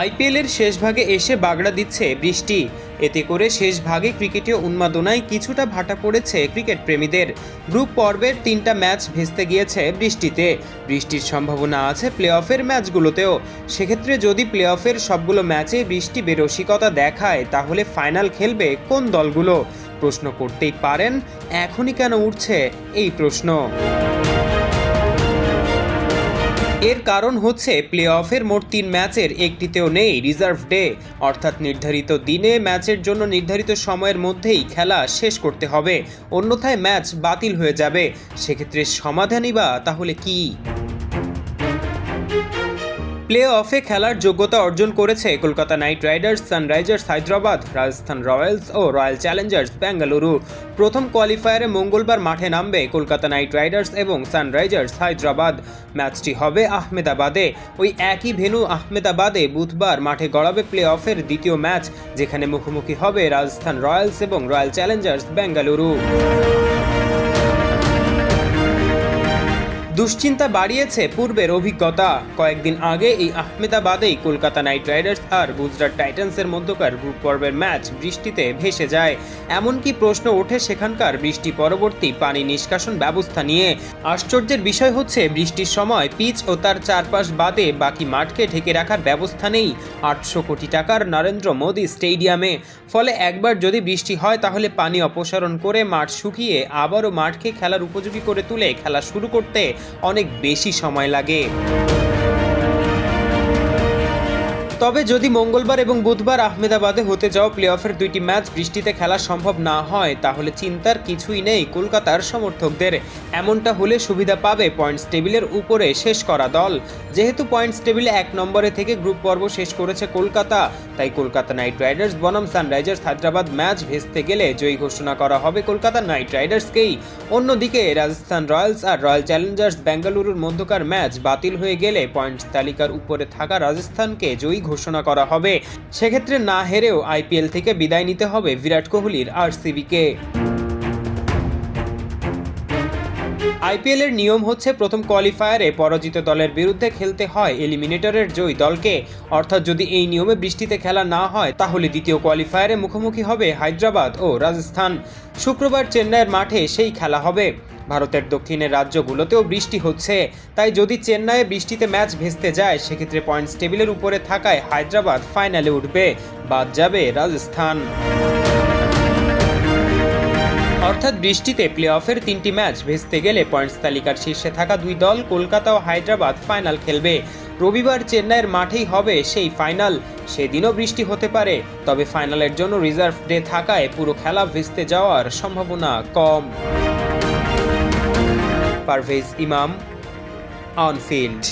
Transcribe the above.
আইপিএলের শেষ ভাগে এসে বাগড়া দিচ্ছে বৃষ্টি। এতে করে শেষ ভাগে ক্রিকেটীয় উন্মাদনায় কিছুটা ভাটা পড়েছে ক্রিকেট প্রেমীদের। গ্রুপ পর্বের তিনটা ম্যাচ ভেস্তে গিয়েছে বৃষ্টিতে। বৃষ্টির সম্ভাবনা আছে প্লে অফের ম্যাচগুলোতেও। সেক্ষেত্রে যদি প্লে অফের সবগুলো ম্যাচে বৃষ্টি বেরসিকতা দেখায়, তাহলে ফাইনাল খেলবে কোন দলগুলো? প্রশ্ন করতেই পারেন, এখনই কেন উঠছে এই প্রশ্ন। এর কারণ হচ্ছে প্লে অফের মোট তিন ম্যাচের একটিতেও নেই রিজার্ভ ডে। অর্থাৎ নির্ধারিত দিনে ম্যাচের জন্য নির্ধারিত সময়ের মধ্যেই খেলা শেষ করতে হবে। অন্যথায় ম্যাচ বাতিল হয়ে যাবে। সেক্ষেত্রে সমাধানই বা তাহলে কি? প্লে অফে খেলার যোগ্যতা অর্জন করেছে Kolkata Knight Riders, Sunrisers, Hyderabad, Rajasthan Royals ও রয়্যাল চ্যালেঞ্জার্স, বেঙ্গালুরু। প্রথম কোয়ালিফায়ারে মঙ্গলবার মাঠে নামবে কলকাতা নাইট রাইডার্স এবং সানরাইজার্স, হায়দ্রাবাদ। ম্যাচটি হবে আহমেদাবাদে। ওই একই ভেন্যু আহমেদাবাদে বুধবার মাঠে গড়াবে প্লে অফের দ্বিতীয় ম্যাচ, যেখানে মুখোমুখি হবে রাজস্থান রয়্যালস এবং রয়্যাল চ্যালেঞ্জার্স, বেঙ্গালুরু। দুশ্চিন্তা বাড়িয়েছে পূর্বের অভিজ্ঞতা। কয়েকদিন আগে এই আহমেদাবাদেই কলকাতা নাইট রাইডার্স আর গুজরাট টাইটান্সের মধ্যকার গ্রুপ পর্বের ম্যাচ বৃষ্টিতে ভেসে যায়। এমনকি প্রশ্ন ওঠে সেখানকার বৃষ্টি পরবর্তী পানি নিষ্কাশন ব্যবস্থা নিয়ে। আশ্চর্যের বিষয় হচ্ছে, বৃষ্টির সময় পিচ ও তার চারপাশ বাদে বাকি মাঠকে ঢেকে রাখার ব্যবস্থা নেই আটশো কোটি টাকার নরেন্দ্র মোদী স্টেডিয়ামে। ফলে একবার যদি বৃষ্টি হয়, তাহলে পানি অপসারণ করে মাঠ শুকিয়ে আবারও মাঠকে খেলার উপযোগী করে তুলে খেলা শুরু করতে অনেক বেশি সময় লাগে। তবে যদি মঙ্গলবার এবং বুধবার আহমেদাবাদে হতে যাওয়া প্লে অফের দুইটি ম্যাচ বৃষ্টিতে খেলা সম্ভব না হয়, তাহলে চিন্তার কিছুই নেই কলকাতার সমর্থকদের। এমনটা হলে সুবিধা পাবে পয়েন্টস টেবিলের উপরে শেষ করা দল। যেহেতু পয়েন্টস টেবিলে এক নম্বরে থেকে গ্রুপ পর্ব শেষ করেছে কলকাতা, তাই কলকাতা নাইট রাইডার্স বনাম সানরাইজার্স হায়দ্রাবাদ ম্যাচ ভেস্তে গেলে জয়ী ঘোষণা করা হবে কলকাতা নাইট রাইডার্সকেই অন্যদিকে রাজস্থান রয়্যালস আর রয়্যাল চ্যালেঞ্জার্স বেঙ্গালুরুর মধ্যকার ম্যাচ বাতিল হয়ে গেলে পয়েন্টস তালিকার উপরে থাকা রাজস্থানকে জয়ী ঘোষণা করা হবে। সেক্ষেত্রে না হেরেও আইপিএল থেকে বিদায় নিতে হবে বিরাট কোহলির আরসিবিকে আইপিএল এর নিয়ম হচ্ছে প্রথম কোয়ালিফায়ারে পরাজিত দলের বিরুদ্ধে খেলতে হয় এলিমিনেটরের জয়ী দলকে। অর্থাৎ যদি এই নিয়মে বৃষ্টিতে খেলা না হয়, তাহলে দ্বিতীয় কোয়ালিফায়ারে মুখোমুখি হবে হায়দ্রাবাদ ও রাজস্থান। শুক্রবার চেন্নাইয়ের মাঠে সেই খেলা হবে। ভারতের দক্ষিণের রাজ্যগুলোতেও বৃষ্টি হচ্ছে। তাই যদি চেন্নাইয়ে বৃষ্টিতে ম্যাচ ভেস্তে যায়, সেক্ষেত্রে পয়েন্টস টেবিলের উপরে থাকায় হায়দ্রাবাদ ফাইনালে উঠবে। বাদ যাবে রাজস্থান। অর্থাৎ বৃষ্টিতে প্লে অফের তিনটি ম্যাচ ভেস্তে গেলে পয়েন্টস তালিকার শীর্ষে থাকা দুই দল কলকাতা ও হায়দ্রাবাদ ফাইনাল খেলবে। রবিবার চেন্নাইয়ের মাঠেই হবে সেই ফাইনাল সেদিনও বৃষ্টি হতে পারে, তবে ফাইনালের জন্য রিজার্ভ ডে থাকায় পুরো খেলা ভেস্তে যাওয়ার সম্ভাবনা কম। পারভেজ ইমাম অনফিল্ড